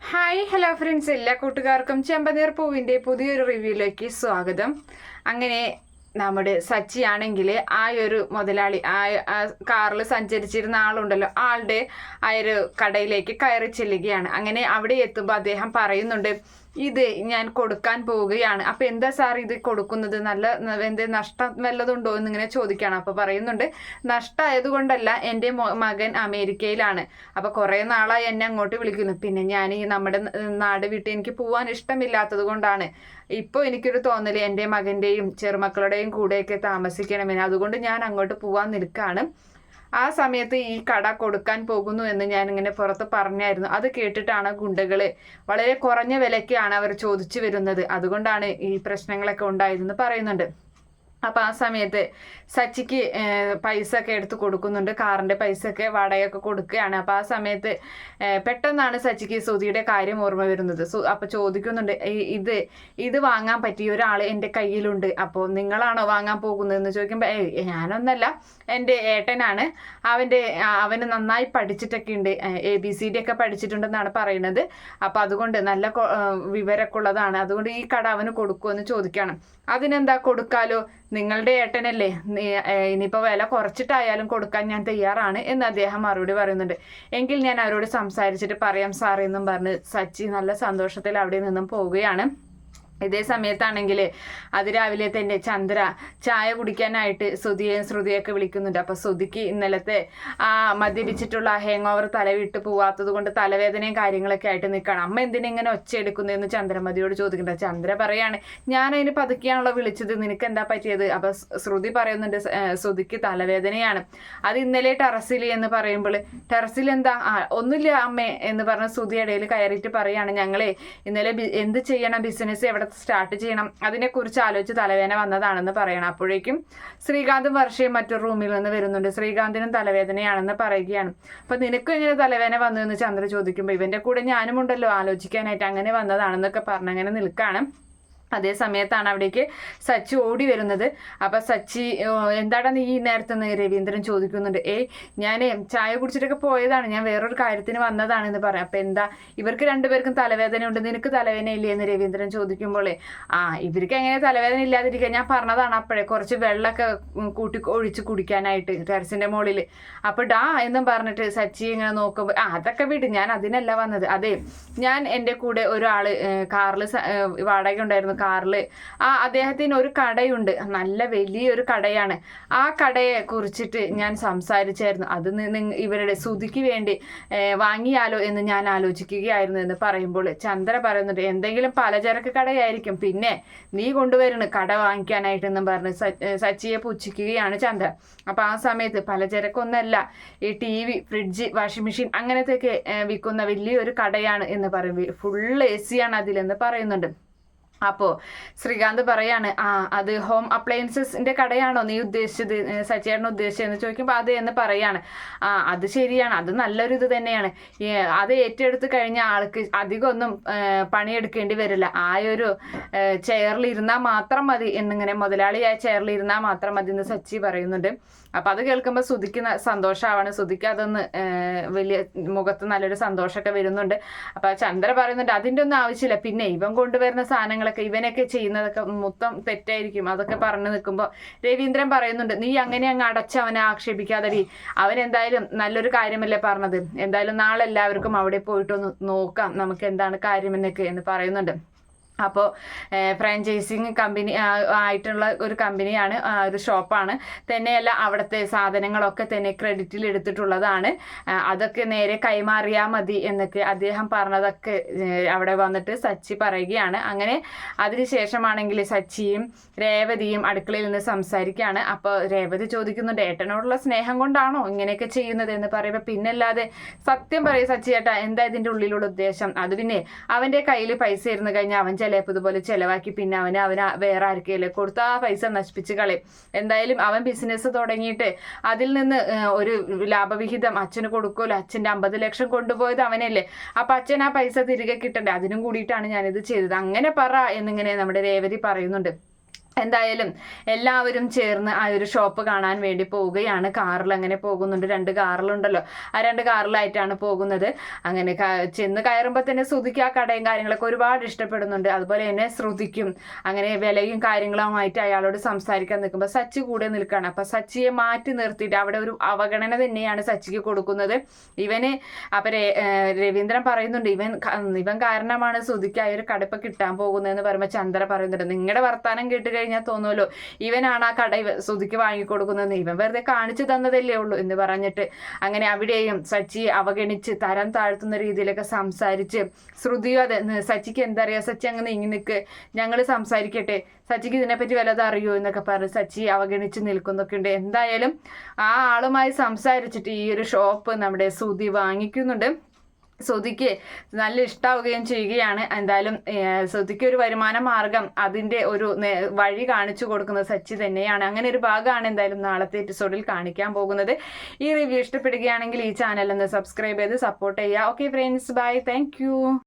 Hi hello friends എല്ലാ കൂട്ടുകാർക്കും ചെമ്പനീർ പൂവിന്റെ പുതിയൊരു റിവ്യൂയിലേക്ക് സ്വാഗതം. അങ്ങനെ നമ്മുടെ സച്ചി ആണെങ്കിൽ ആ ഒരു മുതലാളി ആ കാറിൽ സഞ്ചരിച്ചിരുന്ന ആളുണ്ടല്ലോ. ആളുടെ ആ ഒരു കടയിലേക്ക് കയറി ചെല്ലുകയാണ്. അങ്ങനെ അവിടെ എത്തുമ്പോൾ അദ്ദേഹം പറയുന്നുണ്ട് ഇത് ഞാൻ കൊടുക്കാൻ പോവുകയാണ്. അപ്പൊ എന്താ സാർ ഇത് കൊടുക്കുന്നത്? നല്ല എന്ത് നഷ്ടം വല്ലതുണ്ടോ എന്നിങ്ങനെ ചോദിക്കുകയാണ് അപ്പൊ പറയുന്നുണ്ട് നഷ്ടമായത് കൊണ്ടല്ല എന്റെ മകൻ അമേരിക്കയിലാണ്. അപ്പൊ കുറെ നാളായി എന്നെ അങ്ങോട്ട് വിളിക്കുന്നു. പിന്നെ ഞാൻ ഈ നമ്മുടെ നാട് വിട്ട് എനിക്ക് പോവാൻ ഇഷ്ടമില്ലാത്തത് കൊണ്ടാണ്. ഇപ്പോൾ എനിക്കൊരു തോന്നൽ എന്റെ മകന്റെയും ചെറുമക്കളുടെയും കൂടെയൊക്കെ താമസിക്കണമെന്ന്. അതുകൊണ്ട് ഞാൻ അങ്ങോട്ട് പോവാൻ നിൽക്കാണ്. ആ സമയത്ത് ഈ കട കൊടുക്കാൻ പോകുന്നു എന്ന് ഞാൻ ഇങ്ങനെ പുറത്ത് പറഞ്ഞായിരുന്നു. അത് കേട്ടിട്ടാണ് ഗുണ്ടകൾ വളരെ കുറഞ്ഞ വിലയ്ക്കാണ് അവർ ചോദിച്ചു വരുന്നത്. അതുകൊണ്ടാണ് ഈ പ്രശ്നങ്ങളൊക്കെ ഉണ്ടായതെന്ന് പറയുന്നുണ്ട്. അപ്പം ആ സമയത്ത് സച്ചിക്ക് പൈസ ഒക്കെ എടുത്ത് കൊടുക്കുന്നുണ്ട്. കാറിന്റെ പൈസ ഒക്കെ വാടകയൊക്കെ കൊടുക്കുകയാണ്. അപ്പം ആ സമയത്ത് പെട്ടെന്നാണ് സച്ചിക്ക് സുധിയുടെ കാര്യം ഓർമ്മ വരുന്നത്. സു അപ്പം ചോദിക്കുന്നുണ്ട് "ഈ- ഇത് ഇത് വാങ്ങാൻ പറ്റിയ ഒരാൾ എന്റെ കയ്യിലുണ്ട്. അപ്പോൾ നിങ്ങളാണോ വാങ്ങാൻ പോകുന്നതെന്ന് ചോദിക്കുമ്പോൾ ഏയ് ഞാനൊന്നല്ല. എന്റെ ഏട്ടനാണ്. അവന്റെ അവന് നന്നായി പഠിച്ചിട്ടൊക്കെ ഉണ്ട്. എ ബി സി ഡി ഒക്കെ പഠിച്ചിട്ടുണ്ടെന്നാണ് പറയുന്നത്. അപ്പോൾ അതുകൊണ്ട് നല്ല വിവരമൊക്കെ ഉള്ളതാണ്. അതുകൊണ്ട് ഈ കട അവന് കൊടുക്കുമെന്ന് ചോദിക്കുകയാണ്. അതിനെന്താ കൊടുക്കാലോ? നിങ്ങളുടെ ഏട്ടനല്ലേ? ഇനിയിപ്പോൾ വില കുറച്ചിട്ടായാലും കൊടുക്കാൻ ഞാൻ തയ്യാറാണ് എന്ന് അദ്ദേഹം മറുപടി പറയുന്നുണ്ട്. എങ്കിൽ ഞാൻ അവരോട് സംസാരിച്ചിട്ട് പറയാം സാറേ എന്നും പറഞ്ഞ് സച്ചി നല്ല സന്തോഷത്തിൽ അവിടെ നിന്നും പോവുകയാണ്. ഇതേ സമയത്താണെങ്കിൽ അതിരാവിലെ തന്നെ ചന്ദ്ര ചായ കുടിക്കാനായിട്ട് ശ്രുതിയെയും ശ്രുതിയൊക്കെ വിളിക്കുന്നുണ്ട്. അപ്പോൾ ശ്രുതിക്ക് ഇന്നലത്തെ ആ മദ്യപിച്ചിട്ടുള്ള ഹാങ് ഓവർ തലവിട്ട് പോവാത്തത് കൊണ്ട് തലവേദനയും കാര്യങ്ങളൊക്കെ ആയിട്ട് നിൽക്കണം അമ്മ എന്തിനെ ഇങ്ങനെ ഒച്ച എടുക്കുന്നതെന്ന് ചന്ദ്രമതിയോട് ചോദിക്കുന്നുണ്ട്. ചന്ദ്ര പറയാണ് ഞാൻ അതിന് പതുക്കെയാണല്ലോ വിളിച്ചത്. നിനക്ക് എന്താ പറ്റിയത് അപ്പോൾ ശ്രുതി പറയുന്നുണ്ട് "സ- ശ്രുതിക്ക് തലവേദനയാണ്. അത് ഇന്നലെ ടെറസിൽ എന്ന് പറയുമ്പോൾ ടെറസിൽ എന്താ ഒന്നുമില്ല അമ്മേ എന്ന് പറഞ്ഞ ശ്രുതി ഇടയിൽ കയറിയിട്ട് പറയാണ് ഞങ്ങളെ ഇന്നലെ എന്ത് ചെയ്യണം? ബിസിനസ് എവിടെ സ്റ്റാർട്ട് ചെയ്യണം. അതിനെക്കുറിച്ച് ആലോചിച്ച് തലവേദന വന്നതാണെന്ന് പറയണം. അപ്പോഴേക്കും ശ്രീകാന്തും വർഷയും മറ്റൊരു റൂമിൽ നിന്ന് വരുന്നുണ്ട്. ശ്രീകാന്തിനും തലവേദനയാണെന്ന് പറയുകയാണ്. അപ്പൊ നിനക്കും ഇങ്ങനെ തലവേദന വന്നു എന്ന് ചന്ദ്ര ചോദിക്കുമ്പോൾ ഇവന്റെ കൂടെ ഞാനും ഉണ്ടല്ലോ ആലോചിക്കാനായിട്ട് അങ്ങനെ വന്നതാണെന്നൊക്കെ പറഞ്ഞ് അങ്ങനെ നിൽക്കാണ്. അതേ സമയത്താണ് അവിടേക്ക് സച്ചി ഓടി വരുന്നത്. അപ്പൊ സച്ചി "ഓ, എന്താടാ നീ ഈ നേരത്തെ രവീന്ദ്രൻ ചോദിക്കുന്നുണ്ട്. ഏയ് ഞാൻ ചായ കുടിച്ചിട്ടൊക്കെ പോയതാണ്. ഞാൻ വേറൊരു കാര്യത്തിന് വന്നതാണ് എന്ന് പറയാം. അപ്പൊ എന്താ ഇവർക്ക് രണ്ടുപേർക്കും തലവേദന ഉണ്ട്. നിനക്ക് തലവേദന ഇല്ലേ? എന്ന് രവീന്ദ്രൻ ചോദിക്കുമ്പോളേ ആ ഇവർക്ക് എങ്ങനെ തലവേദന ഇല്ലാതിരിക്കുക ഞാൻ പറഞ്ഞതാണ് അപ്പോഴേ കുറച്ച് വെള്ളമൊക്കെ കൂട്ടി ഒഴിച്ച് കുടിക്കാനായിട്ട് ടെറസിന്റെ മുകളിൽ അപ്പൊ ഡാ എന്നും പറഞ്ഞിട്ട് സച്ചി ഇങ്ങനെ നോക്കുമ്പോൾ ആ അതൊക്കെ വിട്. ഞാൻ അതിനല്ല വന്നത്. അതെ ഞാൻ എന്റെ കൂടെ ഒരാൾ കാറിൽ വാടക ഉണ്ടായിരുന്നു കാറിൽ ആ അദ്ദേഹത്തിന് ഒരു കടയുണ്ട്. നല്ല വലിയൊരു കടയാണ്. ആ കടയെ കുറിച്ചിട്ട് ഞാൻ സംസാരിച്ചായിരുന്നു. അത് ഇവരുടെ സുതിക്ക് വേണ്ടി വാങ്ങിയാലോ എന്ന് ഞാൻ ആലോചിക്കുകയായിരുന്നു എന്ന് പറയുമ്പോൾ ചന്ദ്ര പറയുന്നുണ്ട് എന്തെങ്കിലും പലചരക്ക് കടയായിരിക്കും. പിന്നെ നീ കൊണ്ടുവരുന്നു കട വാങ്ങിക്കാനായിട്ടെന്നും പറഞ്ഞ് സച്ചിയെ പുച്ഛിക്കുകയാണ് ചന്ദ്ര. അപ്പൊ ആ സമയത്ത് പലചരക്കൊന്നല്ല ഈ T V fridge washing machine അങ്ങനത്തെയൊക്കെ വിൽക്കുന്ന വലിയൊരു കടയാണ് എന്ന് പറയും ഫുൾ എ സി ആണ് അതിലെന്ന് പറയുന്നുണ്ട്. അപ്പോൾ ശ്രീകാന്ത് പറയാണ് ആ അത് ഹോം അപ്ലയൻസസിന്റെ കടയാണോ നീ ഉദ്ദേശിച്ചത്? ഏഹ് സച്ചേട്ടൻ ഉദ്ദേശിച്ചതെന്ന് ചോദിക്കുമ്പോൾ അത് എന്ന് പറയാണ്. ആ അത് ശരിയാണ്. അത് നല്ലൊരു ഇത് തന്നെയാണ്. അത് ഏറ്റെടുത്ത് കഴിഞ്ഞ ആൾക്ക് അധികമൊന്നും പണിയെടുക്കേണ്ടി വരില്ല. ആ ഒരു ചെയറിൽ ഇരുന്നാൽ മാത്രം മതി എന്നിങ്ങനെ മുതലാളിയായ ചെയറിൽ ഇരുന്നാൽ മാത്രം മതി എന്ന് സച്ചി പറയുന്നുണ്ട്. അപ്പൊ അത് കേൾക്കുമ്പോൾ സുധിക്ക് സന്തോഷമാവാണ് സുധിക്ക് അതൊന്ന് വലിയ മുഖത്ത് നല്ലൊരു സന്തോഷമൊക്കെ വരുന്നുണ്ട്. അപ്പൊ ചന്ദ്ര പറയുന്നുണ്ട് അതിന്റെ ഒന്നും ആവശ്യമില്ല. പിന്നെ ഇവൻ കൊണ്ടുവരുന്ന സാധനങ്ങളൊക്കെ ഇവനൊക്കെ ചെയ്യുന്നതൊക്കെ മൊത്തം തെറ്റായിരിക്കും. അതൊക്കെ പറഞ്ഞു നിൽക്കുമ്പോൾ രവീന്ദ്രൻ പറയുന്നുണ്ട് നീ അങ്ങനെ അങ്ങ് അടച്ച് അവനെ ആക്ഷേപിക്കാതെ അവൻ എന്തായാലും നല്ലൊരു കാര്യമല്ലേ പറഞ്ഞത്. എന്തായാലും നാളെ എല്ലാവർക്കും അവിടെ പോയിട്ടൊന്ന് നോക്കാം നമുക്ക് എന്താണ് കാര്യമെന്നൊക്കെ എന്ന് പറയുന്നുണ്ട്. അപ്പോൾ ഫ്രാഞ്ചൈസിങ് കമ്പനി ആയിട്ടുള്ള ഒരു കമ്പനിയാണ് ഒരു ഷോപ്പാണ് തന്നെയല്ല അവിടുത്തെ സാധനങ്ങളൊക്കെ തന്നെ ക്രെഡിറ്റിൽ എടുത്തിട്ടുള്ളതാണ്. അതൊക്കെ നേരെ കൈമാറിയാൽ മതി എന്നൊക്കെ അദ്ദേഹം പറഞ്ഞതൊക്കെ അവിടെ വന്നിട്ട് സച്ചി പറയുകയാണ്. അങ്ങനെ അതിനുശേഷമാണെങ്കിൽ സച്ചിയും രേവതിയും അടുക്കളയിൽ നിന്ന് സംസാരിക്കുകയാണ്. അപ്പോൾ രേവതി ചോദിക്കുന്നുണ്ട് ഏട്ടനോടുള്ള സ്നേഹം കൊണ്ടാണോ ഇങ്ങനെയൊക്കെ ചെയ്യുന്നത്? എന്ന് പറയുമ്പോൾ പിന്നല്ലാതെ സത്യം പറയും സച്ചി ഏട്ടാ എന്താ ഇതിന്റെ ഉള്ളിലുള്ള ഉദ്ദേശം? അത് പിന്നെ അവന്റെ കയ്യിൽ പൈസ ഇരുന്ന് കഴിഞ്ഞാൽ അവൻ ചിലപ്പോൾ ഇതുപോലെ ചിലവാക്കി പിന്നെ അവന് അവന് വേറെ ആർക്കെങ്കിലും കൊടുത്ത് ആ പൈസ നശിപ്പിച്ച് കളയും. എന്തായാലും അവൻ ബിസിനസ് തുടങ്ങിയിട്ട് അതിൽ നിന്ന് ഒരു ലാഭവിഹിതം അച്ഛന് കൊടുക്കുമല്ലോ. അച്ഛന്റെ അമ്പത് ലക്ഷം കൊണ്ടുപോയത് അവനല്ലേ. അപ്പം അച്ഛൻ ആ പൈസ തിരികെ കിട്ടണ്ടേ? അതിനും കൂടിയിട്ടാണ് ഞാനിത് ചെയ്തത്. അങ്ങനെ പറ എന്നിങ്ങനെ നമ്മുടെ രേവതി പറയുന്നുണ്ട്. എന്തായാലും എല്ലാവരും ചേർന്ന് ആ ഒരു ഷോപ്പ് കാണാൻ വേണ്ടി പോവുകയാണ്. കാറിൽ അങ്ങനെ പോകുന്നുണ്ട്. രണ്ട് കാറിലുണ്ടല്ലോ. ആ രണ്ട് കാറിലായിട്ടാണ് പോകുന്നത്. അങ്ങനെ ചെന്ന് കയറുമ്പോൾ തന്നെ ശ്രുതിക്ക് ആ കടയും കാര്യങ്ങളൊക്കെ ഒരുപാട് ഇഷ്ടപ്പെടുന്നുണ്ട്. അതുപോലെ തന്നെ ശ്രുതിക്കും അങ്ങനെ വിലയും കാര്യങ്ങളുമായിട്ട് അയാളോട് സംസാരിക്കാൻ നിൽക്കുമ്പോൾ സച്ചി കൂടെ നിൽക്കുകയാണ് അപ്പം സച്ചിയെ മാറ്റി നിർത്തിയിട്ട് അവിടെ ഒരു അവഗണന തന്നെയാണ് സച്ചിക്ക് കൊടുക്കുന്നത്. ഇവന് അപ്പം രവീന്ദ്രൻ പറയുന്നുണ്ട് ഇവൻ ഇവൻ കാരണമാണ് ശ്രുതിക്ക് ആ ഒരു കടപ്പ് കിട്ടാൻ പോകുന്നതെന്ന് പറയുമ്പോൾ ചന്ദ്ര പറയുന്നുണ്ട് നിങ്ങളുടെ വർത്താനം കേട്ട് കഴിഞ്ഞാൽ തോന്നുമല്ലോ ഇവനാണ് ആ കട സുധിക്ക് വാങ്ങിക്കൊടുക്കുന്നതെന്ന് വാങ്ങിക്കൊടുക്കുന്നത്. ഇവൻ വെറുതെ കാണിച്ചു തന്നതല്ലേ ഉള്ളൂ എന്ന് പറഞ്ഞിട്ട് അങ്ങനെ അവിടെയും സച്ചി അവഗണിച്ച് തരം താഴ്ത്തുന്ന രീതിയിലൊക്കെ സംസാരിച്ച് ശ്രുതിയോ അതെ സച്ചിക്ക് എന്തറിയാം? സച്ചി അങ്ങ് നീങ്ങി നിൽക്ക് ഞങ്ങൾ സംസാരിക്കട്ടെ. സച്ചിക്ക് ഇതിനെപ്പറ്റി വല്ലതും അറിയോ എന്നൊക്കെ പറഞ്ഞ് സച്ചി അവഗണിച്ച് നിൽക്കുന്നൊക്കെ ഉണ്ട്. എന്തായാലും ആ ആളുമായി സംസാരിച്ചിട്ട് ഈ ഒരു ഷോപ്പ് നമ്മുടെ ശ്രുതി വാങ്ങിക്കുന്നുണ്ട്. ശ്രുതിക്ക് നല്ല ഇഷ്ടാവുകയും ചെയ്യുകയാണ്. എന്തായാലും ശ്രുതിക്ക് ഒരു വരുമാന മാർഗം അതിന്റെ ഒരു വഴി കാണിച്ചു കൊടുക്കുന്നത് സച്ചി തന്നെയാണ്. അങ്ങനെ ഒരു ഭാഗമാണ് എന്തായാലും നാളത്തെ എപ്പിസോഡിൽ കാണിക്കാൻ പോകുന്നത്. ഈ റിവ്യൂ ഇഷ്ടപ്പെടുകയാണെങ്കിൽ ഈ ചാനൽ ഒന്ന് സബ്സ്ക്രൈബ് ചെയ്ത് സപ്പോർട്ട് ചെയ്യുക. Okay friends bye thank